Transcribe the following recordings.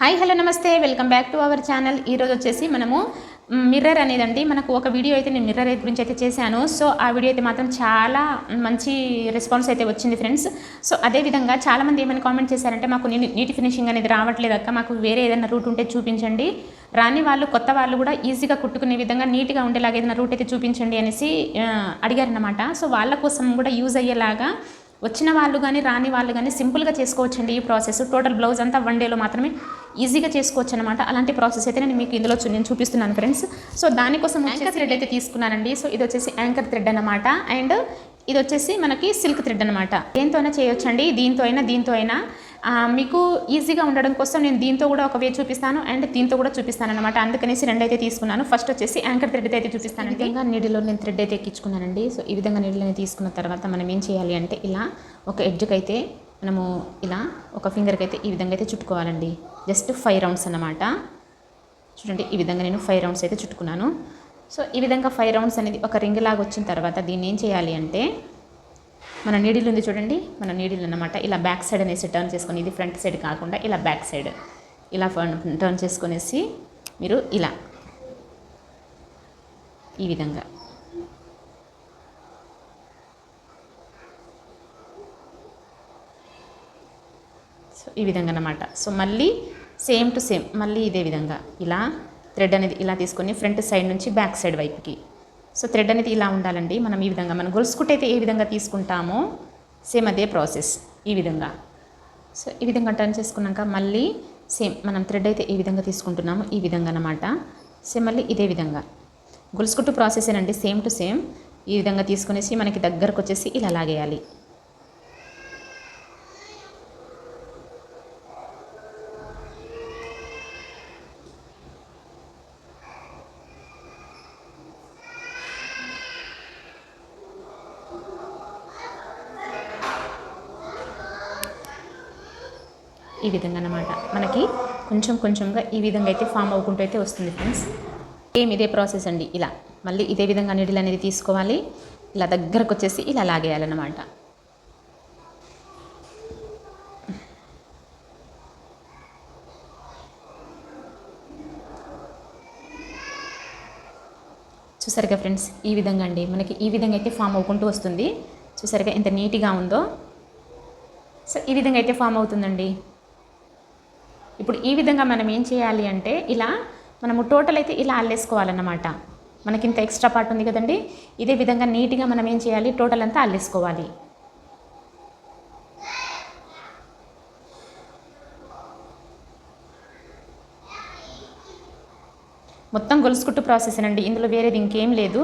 Hi hello namaste. Welcome back to our channel. ఈరోజు వచ్చేసి మనము మిర్రర్ అనేదండి. మనకు ఒక వీడియో అయితే నేను మిర్రర్ గురించి అయితే చేశాను. సో ఆ వీడియో అయితే మాత్రం చాలా మంచి రెస్పాన్స్ అయితే వచ్చింది ఫ్రెండ్స్. సో అదేవిధంగా చాలామంది ఏమైనా కామెంట్ చేశారంటే మాకు నీ- నీటి ఫినిషింగ్ అనేది రావట్లేదు అక్క. మాకు వేరే ఏదైనా రూట్ ఉంటే చూపించండి. రాని వాళ్ళు కొత్త వాళ్ళు కూడా ఈజీగా కుట్టుకునే విధంగా నీట్గా ఉండేలాగా ఏదైనా రూట్ అయితే చూపించండి అనేసి అడిగారనమాట సో వాళ్ళ కోసం కూడా యూజ్ అయ్యేలాగా వచ్చిన వాళ్ళు కానీ రాని వాళ్ళు కానీ సింపుల్గా చేసుకోవచ్చండి ఈ ప్రాసెస్. టోటల్ బ్లౌజ్ అంతా వన్ డేలో మాత్రమే ఈజీగా చేసుకోవచ్చు అనమాట అలాంటి ప్రాసెస్ అయితే నేను మీకు ఇందులో నేను చూపిస్తున్నాను ఫ్రెండ్స్ సో దానికోసం యాంకర్ థ్రెడ్ అయితే తీసుకున్నానండి. సో ఇది వచ్చేసి యాంకర్ థ్రెడ్ అనమాట అండ్ ఇది వచ్చేసి మనకి సిల్క్ థ్రెడ్ అనమాట దేంతో అయినా చేయొచ్చండి. దీంతో అయినా దీంతో అయినా. మీకు ఈజీగా ఉండడం కోసం నేను దీంతో కూడా ఒక వే చూపిస్తాను అండ్ దీంతో కూడా చూపిస్తాను అనమాట అందుకనేసి రెండైతే తీసుకున్నాను. ఫస్ట్ వచ్చేసి యాంకర్ థ్రెడ్ అయితే చూపిస్తాను విధంగా నీడిలో నేను థ్రెడ్ అయితే ఎక్కించుకున్నానండి. సో ఈ విధంగా నీడిలో తీసుకున్న తర్వాత మనం ఏం చేయాలి అంటే ఇలా ఒక ఎడ్జ్కి అయితే మనము ఇలా ఒక ఫింగర్కి అయితే ఈ విధంగా అయితే చుట్టుకోవాలండి. జస్ట్ ఫైవ్ రౌండ్స్ అన్నమాట. చూడండి ఈ విధంగా నేను ఫైవ్ రౌండ్స్ అయితే చుట్టుకున్నాను. సో ఈ విధంగా ఫైవ్ రౌండ్స్ అనేది ఒక రింగ్ లాగా వచ్చిన తర్వాత దీన్ని ఏం చేయాలి అంటే మన నీడిల్ ఉంది చూడండి. మన నీడిల్ అన్నమాట. ఇలా బ్యాక్ సైడ్ అనేసి టర్న్ చేసుకొని ఇది ఫ్రంట్ సైడ్ కాకుండా ఇలా బ్యాక్ సైడ్ ఇలా టర్న్ చేసుకునేసి మీరు ఇలా. ఈ విధంగా. సో ఈ విధంగా అన్నమాట. సో మళ్ళీ సేమ్ టు సేమ్ మళ్ళీ ఇదే విధంగా. ఇలా థ్రెడ్ అనేది ఇలా తీసుకొని ఫ్రంట్ సైడ్ నుంచి బ్యాక్ సైడ్ వైపుకి. సో థ్రెడ్ అనేది ఇలా ఉండాలండి. మనం ఈ విధంగా మనం గొలుసుకుంటే అయితే ఏ విధంగా తీసుకుంటామో సేమ్ అదే ప్రాసెస్ ఈ విధంగా. సో ఈ విధంగా టర్న్ చేసుకున్నాక మళ్ళీ సేమ్ మనం థ్రెడ్ అయితే ఏ విధంగా తీసుకుంటున్నామో ఈ విధంగా అన్నమాట. సేమ్ మళ్ళీ ఇదే విధంగా. గొలుసుకుట్టు ప్రాసెస్ ఏనండి సేమ్ టు సేమ్. ఈ విధంగా తీసుకునేసి మనకి దగ్గరకు వచ్చేసి ఇలా లాగేయాలి. ఈ విధంగా అన్నమాట మనకి కొంచెం కొంచెంగా ఈ విధంగా అయితే ఫామ్ అవ్వకుంటూ అయితే వస్తుంది ఫ్రెండ్స్ సేమ్ ఇదే ప్రాసెస్ అండి. ఇలా మళ్ళీ ఇదే విధంగా నీడిల్ అనేది తీసుకోవాలి. ఇలా దగ్గరకు వచ్చేసి ఇలా లాగేయాలన్నమాట. చూసారుగా ఫ్రెండ్స్ ఈ విధంగా అండి. మనకి ఈ విధంగా అయితే ఫామ్ అవ్వకుంటూ వస్తుంది. చూసారుగా ఎంత నీట్గా ఉందో. సో ఈ విధంగా అయితే ఫామ్ అవుతుందండి. ఇప్పుడు ఈ విధంగా మనం ఏం చేయాలి అంటే ఇలా మనము టోటల్ అయితే ఇలా అల్లేసుకోవాలన్నమాట. మనకి ఇంత ఎక్స్ట్రా పార్ట్ ఉంది కదండి? ఇదే విధంగా నీట్గా మనం ఏం చేయాలి? టోటల్ అంతా అల్లేసుకోవాలి. మొత్తం గొలుసుకుట్టు ప్రాసెస్ అండి. ఇందులో వేరేది ఇంకేం లేదు.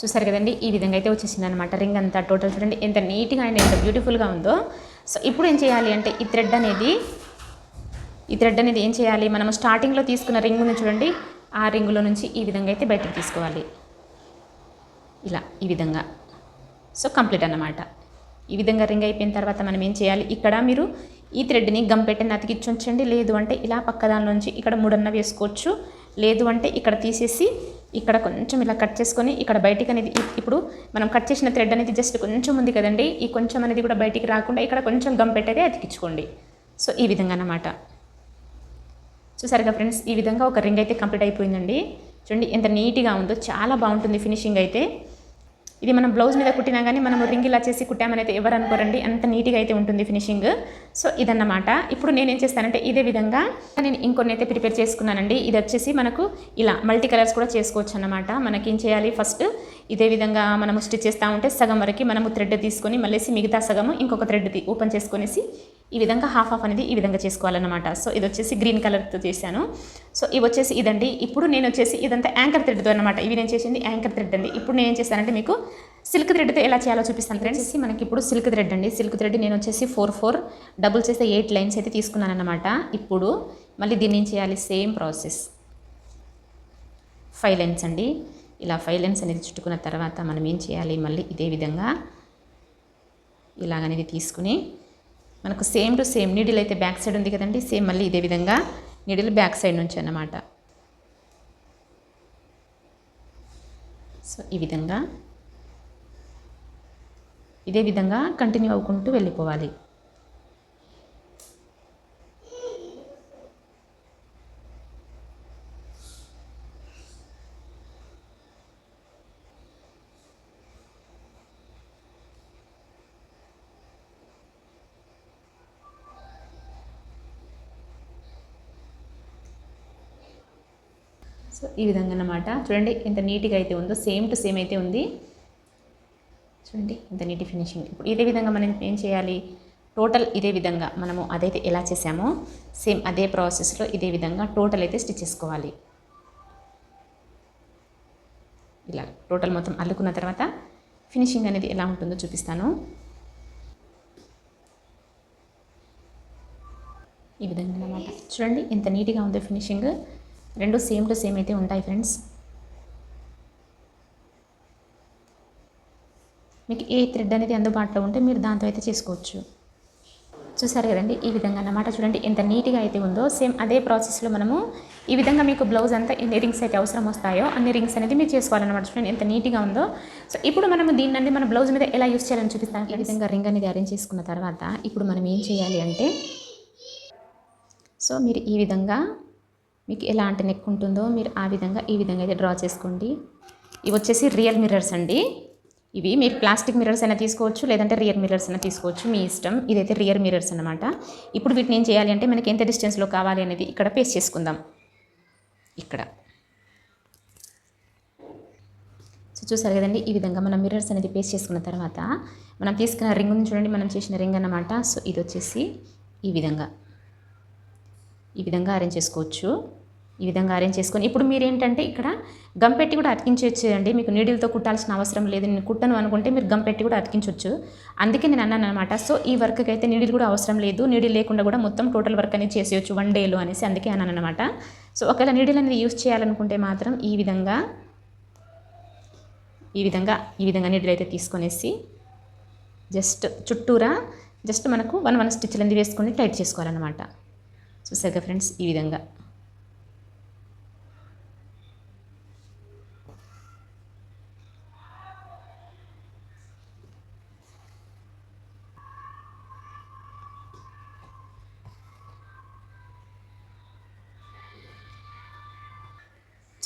చూసారు కదండి ఈ విధంగా అయితే వచ్చేసింది అనమాట రింగ్ అంతా టోటల్ చూడండి ఎంత నీట్గా అండ్ ఎంత బ్యూటిఫుల్గా ఉందో. సో ఇప్పుడు ఏం చేయాలి అంటే ఈ థ్రెడ్ అనేది ఈ థ్రెడ్ అనేది ఏం చేయాలి? మనం స్టార్టింగ్లో తీసుకున్న రింగ్ ఉంది చూడండి ఆ రింగులో నుంచి ఈ విధంగా అయితే బయటకు తీసుకోవాలి. ఇలా ఈ విధంగా. సో కంప్లీట్ అన్నమాట. ఈ విధంగా రింగ్ అయిపోయిన తర్వాత మనం ఏం చేయాలి? ఇక్కడ మీరు ఈ థ్రెడ్ని గమ్ పెట్టి అతికించండి లేదు అంటే ఇలా పక్క దానిలోంచి ఇక్కడ మూడన్న వేసుకోవచ్చు. లేదు అంటే ఇక్కడ తీసేసి ఇక్కడ కొంచెం ఇలా కట్ చేసుకొని ఇక్కడ బయటికి అనేది ఇప్పుడు మనం కట్ చేసిన థ్రెడ్ అనేది జస్ట్ కొంచెం ఉంది కదండి. ఈ కొంచెం అనేది కూడా బయటికి రాకుండా ఇక్కడ కొంచెం గమ్ పెట్టేది అతికించుకోండి. సో ఈ విధంగా అన్నమాట. చూసారుగా ఫ్రెండ్స్ ఈ విధంగా ఒక రింగ్ అయితే కంప్లీట్ అయిపోయిందండి. చూడండి ఎంత నీట్గా ఉందో చాలా బాగుంటుంది ఫినిషింగ్ అయితే. ఇది మనం బ్లౌజ్ మీద కుట్టినా కానీ మనం రింగ్ ఇలా చేసి కుట్టామని అయితే ఎవరు అనుకోరండి. అంత నీట్గా అయితే ఉంటుంది ఫినిషింగ్ సో ఇదన్నమాట. ఇప్పుడు నేను ఏం చేస్తానంటే ఇదే విధంగా నేను ఇంకొన్ని అయితే ప్రిపేర్ చేసుకున్నానండి. ఇది వచ్చేసి మనకు ఇలా మల్టీ కలర్స్ కూడా చేసుకోవచ్చు అన్నమాట మనకి ఏం చేయాలి? ఫస్ట్ ఇదే విధంగా మనము స్టిచ్ చేస్తూ ఉంటే సగం వరకు మనము థ్రెడ్ తీసుకొని మళ్ళీ మిగతా సగము ఇంకొక థ్రెడ్ ఓపెన్ చేసుకొనేసి ఈ విధంగా హాఫ్ హాఫ్ అనేది ఈ విధంగా చేసుకోవాలన్నమాట. సో ఇది వచ్చేసి గ్రీన్ కలర్తో చేశాను. సో ఇవి వచ్చేసి ఇదండి. ఇప్పుడు నేను వచ్చేసి ఇదంతా యాంకర్ థ్రెడ్తో అనమాట ఇవి నేను చేసింది యాంకర్ థ్రెడ్ అండి. ఇప్పుడు నేను ఏం చేశానంటే మీకు సిల్క్ థ్రెడ్తో ఎలా చేయాలో చూపిస్తాను ఫ్రెండ్స్ వచ్చేసి మనకి ఇప్పుడు సిల్క్ థ్రెడ్ అండి. సిల్క్ థ్రెడ్ నేను వచ్చేసి ఫోర్ ఫోర్ డబుల్ చేస్తే ఎయిట్ లైన్స్ అయితే తీసుకున్నాను అనమాట ఇప్పుడు మళ్ళీ దీన్ని ఏం చేయాలి? సేమ్ ప్రాసెస్ ఫైవ్ లైన్స్ అండి. ఇలా ఫైవ్ లైన్స్ అనేది చుట్టుకున్న తర్వాత మనం ఏం చేయాలి? మళ్ళీ ఇదే విధంగా ఇలాగనేది తీసుకుని మనకు సేమ్ టు సేమ్ నీడిల్ అయితే బ్యాక్ సైడ్ ఉంది కదండి సేమ్ మళ్ళీ ఇదే విధంగా నీడిల్ బ్యాక్ సైడ్ నుంచి అన్నమాట. సో ఈ విధంగా ఇదే విధంగా కంటిన్యూ అవ్వుకుంటూ వెళ్ళిపోవాలి. సో ఈ విధంగా అన్నమాట చూడండి ఎంత నీట్గా అయితే ఉందో సేమ్ టు సేమ్ అయితే ఉంది. చూడండి ఇంత నీటి ఫినిషింగ్. ఇప్పుడు ఇదే విధంగా మనం ఏం చేయాలి? టోటల్ ఇదే విధంగా మనము అదైతే ఎలా చేసామో సేమ్ అదే ప్రాసెస్లో ఇదే విధంగా టోటల్ అయితే స్టిచ్ చేసుకోవాలి. ఇలా టోటల్ మొత్తం అల్లుకున్న తర్వాత ఫినిషింగ్ అనేది ఎలా ఉంటుందో చూపిస్తాను. ఈ విధంగా అన్నమాట చూడండి ఎంత నీట్గా ఉందో ఫినిషింగ్. రెండు సేమ్ టు సేమ్ అయితే ఉంటాయి ఫ్రెండ్స్ మీకు ఏ థ్రెడ్ అనేది అందుబాటులో ఉంటే మీరు దాంతో అయితే చేసుకోవచ్చు. చూసారు కదండి ఈ విధంగా అన్నమాట. చూడండి ఎంత నీట్గా అయితే ఉందో సేమ్ అదే ప్రాసెస్లో మనము ఈ విధంగా మీకు బ్లౌజ్ అంతా ఎన్ని రింగ్స్ అయితే అవసరం వస్తాయో అన్ని రింగ్స్ అనేది మీరు చేసుకోవాలన్నమాట. చూడండి ఎంత నీట్గా ఉందో. సో ఇప్పుడు మనము దీన్ని మన బ్లౌజ్ మీద ఎలా యూస్ చేయాలని చూపిస్తాం ఈ విధంగా రింగ్ అనేది అరేంజ్ చేసుకున్న తర్వాత ఇప్పుడు మనం ఏం చేయాలి అంటే సో మీరు ఈ విధంగా మీకు ఎలాంటి నెక్ ఉంటుందో మీరు ఆ విధంగా ఈ విధంగా అయితే డ్రా చేసుకోండి. ఇవి వచ్చేసి రియల్ మిర్రర్స్ అండి. ఇవి మీరు ప్లాస్టిక్ మిర్రర్స్ అయినా తీసుకోవచ్చు లేదంటే రియర్ మిర్రర్స్ అయినా తీసుకోవచ్చు. మీ ఇష్టం. ఇదైతే రియర్ మిర్రర్స్ అనమాట ఇప్పుడు వీటిని ఏం చేయాలి అంటే మనకి ఎంత డిస్టెన్స్లో కావాలి అనేది ఇక్కడ పేస్ట్ చేసుకుందాం. ఇక్కడ. సో చూసారు కదండి ఈ విధంగా మనం మిర్రర్స్ అనేది పేస్ట్ చేసుకున్న తర్వాత మనం తీసుకున్న రింగ్ చూడండి మనం చేసిన రింగ్ అన్నమాట. సో ఇది వచ్చేసి ఈ విధంగా. ఈ విధంగా అరేంజ్ చేసుకోవచ్చు. ఈ విధంగా అరేంజ్ చేసుకొని ఇప్పుడు మీరు ఏంటంటే ఇక్కడ గమ్ పెట్టి కూడా అతికించవచ్చు మీకు నీడిల్తో కుట్టాల్సిన అవసరం లేదు. నేను కుట్టను అనుకుంటే మీరు గమ్ పెట్టి కూడా అతికించవచ్చు అందుకే నేను అన్నాను అనమాట సో ఈ వర్క్కి అయితే నీడిల్ కూడా అవసరం లేదు. నీడిల్ లేకుండా కూడా మొత్తం టోటల్ వర్క్ అనేది చేసేయచ్చు వన్ డేలో అనేసి అందుకే అన్నాను అనమాట సో ఒకవేళ నీడిల్ అనేది యూస్ చేయాలనుకుంటే మాత్రం ఈ విధంగా ఈ విధంగా ఈ విధంగా నీడిల్ అయితే తీసుకొనేసి జస్ట్ చుట్టూరా జస్ట్ మనకు వన్ వన్ స్టిచ్లు అనేది వేసుకొని టైట్ చేసుకోవాలన్నమాట. చూసాక ఫ్రెండ్స్ ఈ విధంగా.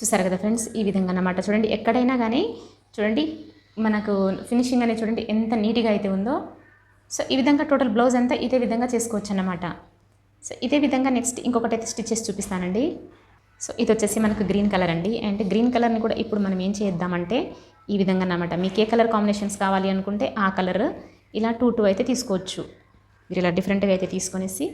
చూసారు కదా ఫ్రెండ్స్? ఈ విధంగా అన్నమాట. చూడండి ఎక్కడైనా కానీ చూడండి మనకు ఫినిషింగ్ అనేది చూడండి ఎంత నీట్గా అయితే ఉందో. సో ఈ విధంగా టోటల్ బ్లౌజ్ అంతా ఇదే విధంగా చేసుకోవచ్చు అన్నమాట. సో ఇదే విధంగా నెక్స్ట్ ఇంకొకటి అయితే స్టిచ్ చేసి చూపిస్తానండి. సో ఇది వచ్చేసి మనకు గ్రీన్ కలర్ అండి. అండ్ గ్రీన్ కలర్ని కూడా ఇప్పుడు మనం ఏం చేద్దామంటే ఈ విధంగా అన్నమాట. మీకు ఏ కలర్ కాంబినేషన్స్ కావాలి అనుకుంటే ఆ కలర్ ఇలా టూ టూ అయితే తీసుకోవచ్చు. మీరు ఇలా డిఫరెంట్గా అయితే తీసుకొనేసి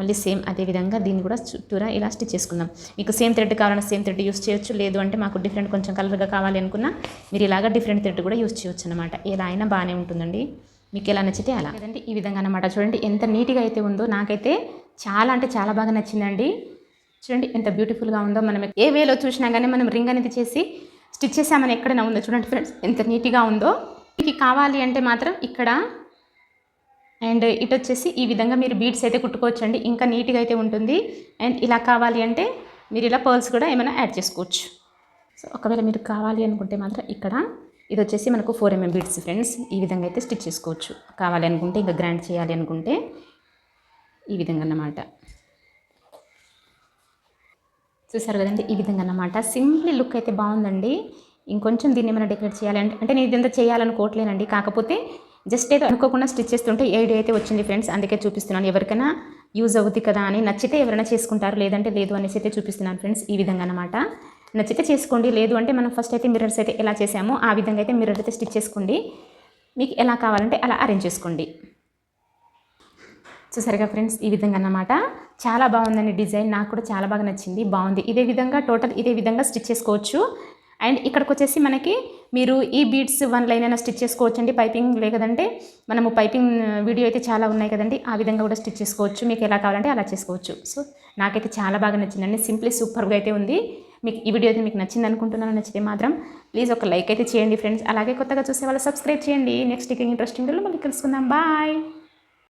మళ్ళీ సేమ్ అదే విధంగా దీన్ని కూడా చుట్టూరా ఇలా స్టిచ్ చేసుకుందాం. మీకు సేమ్ థ్రెడ్ కావాలన్నా సేమ్ థ్రెడ్ యూస్ చేయొచ్చు. లేదు అంటే మాకు డిఫరెంట్ కొంచెం కలర్గా కావాలి అనుకున్నా మీరు ఇలాగ డిఫరెంట్ థ్రెడ్ కూడా యూస్ చేయొచ్చు అనమాట ఎలా అయినా బాగానే ఉంటుందండి. మీకు ఎలా నచ్చితే అలా. లేదంటే ఈ విధంగా అనమాట చూడండి ఎంత నీట్గా అయితే ఉందో నాకైతే చాలా అంటే చాలా బాగా నచ్చిందండి. చూడండి ఎంత బ్యూటిఫుల్గా ఉందో మనం ఏ వేలో చూసినా కానీ మనం రింగ్ అనేది చేసి స్టిచ్ చేసామని ఎక్కడైనా ఉందో? చూడండి ఫ్రెండ్స్ ఎంత నీట్గా ఉందో. మీకు కావాలి అంటే మాత్రం ఇక్కడ అండ్ ఇటు వచ్చేసి ఈ విధంగా మీరు బీడ్స్ అయితే కుట్టుకోవచ్చు అండి ఇంకా నీట్గా అయితే ఉంటుంది. అండ్ ఇలా కావాలి అంటే మీరు ఇలా పర్ల్స్ కూడా ఏమైనా యాడ్ చేసుకోవచ్చు. సో ఒకవేళ మీరు కావాలి అనుకుంటే మాత్రం ఇక్కడ ఇది వచ్చేసి మనకు ఫోర్ ఎంఎం బీడ్స్ ఫ్రెండ్స్. ఈ విధంగా అయితే స్టిచ్ చేసుకోవచ్చు. కావాలి అనుకుంటే ఇంకా గ్రాండ్ చేయాలి అనుకుంటే ఈ విధంగా అన్నమాట. చూసారు కదండి? ఈ విధంగా అన్నమాట. సింప్లీ లుక్ అయితే బాగుందండి. ఇంకొంచెం దీన్ని ఏమైనా డెకరేట్ చేయాలి అంటే నేను ఇదంతా చేయాలనుకోవట్లేనండి. కాకపోతే జస్ట్ ఏదో అనుకోకుండా స్టిచ్ చేస్తుంటే ఐడియా అయితే వచ్చింది ఫ్రెండ్స్ అందుకే చూపిస్తున్నాను. ఎవరికైనా యూజ్ అవుతుంది కదా అని నచ్చితే ఎవరైనా చేసుకుంటారు లేదంటే లేదు అనేసి అయితే చూపిస్తున్నాను ఫ్రెండ్స్ ఈ విధంగా అనమాట నచ్చితే చేసుకోండి లేదు అంటే మనం ఫస్ట్ అయితే మిర్రర్స్ అయితే ఎలా చేసామో ఆ విధంగా అయితే మిర్రర్ అయితే స్టిచ్ చేసుకోండి. మీకు ఎలా కావాలంటే అలా అరేంజ్ చేసుకోండి. చూసారుగా ఫ్రెండ్స్ ఈ విధంగా అన్నమాట. చాలా బాగుందండి డిజైన్ నాకు కూడా చాలా బాగా నచ్చింది బాగుంది. ఇదే విధంగా టోటల్ ఇదే విధంగా స్టిచ్ చేసుకోవచ్చు. అండ్ ఇక్కడికి వచ్చేసి మనకి మీరు ఈ బీడ్స్ వన్ లైన్ అయినా స్టిచ్ చేసుకోవచ్చండి. పైపింగ్ లేదంటే మనము పైపింగ్ వీడియో అయితే చాలా ఉన్నాయి కదండి. ఆ విధంగా కూడా స్టిచ్ చేసుకోవచ్చు. మీకు ఎలా కావాలంటే అలా చేసుకోవచ్చు. సో నాకైతే చాలా బాగా నచ్చిందండి. సింప్లీ సూపర్గా అయితే ఉంది. మీకు ఈ వీడియో అయితే మీకు నచ్చింది అనుకుంటున్నాను. నచ్చితే మాత్రం ప్లీజ్ ఒక లైక్ అయితే చేయండి ఫ్రెండ్స్. అలాగే కొత్తగా చూసే వాళ్ళు సబ్స్క్రైబ్ చేయండి. నెక్స్ట్ ఇంట్రెస్టింగ్ మళ్ళీ కలుసుకుందాం. బాయ్.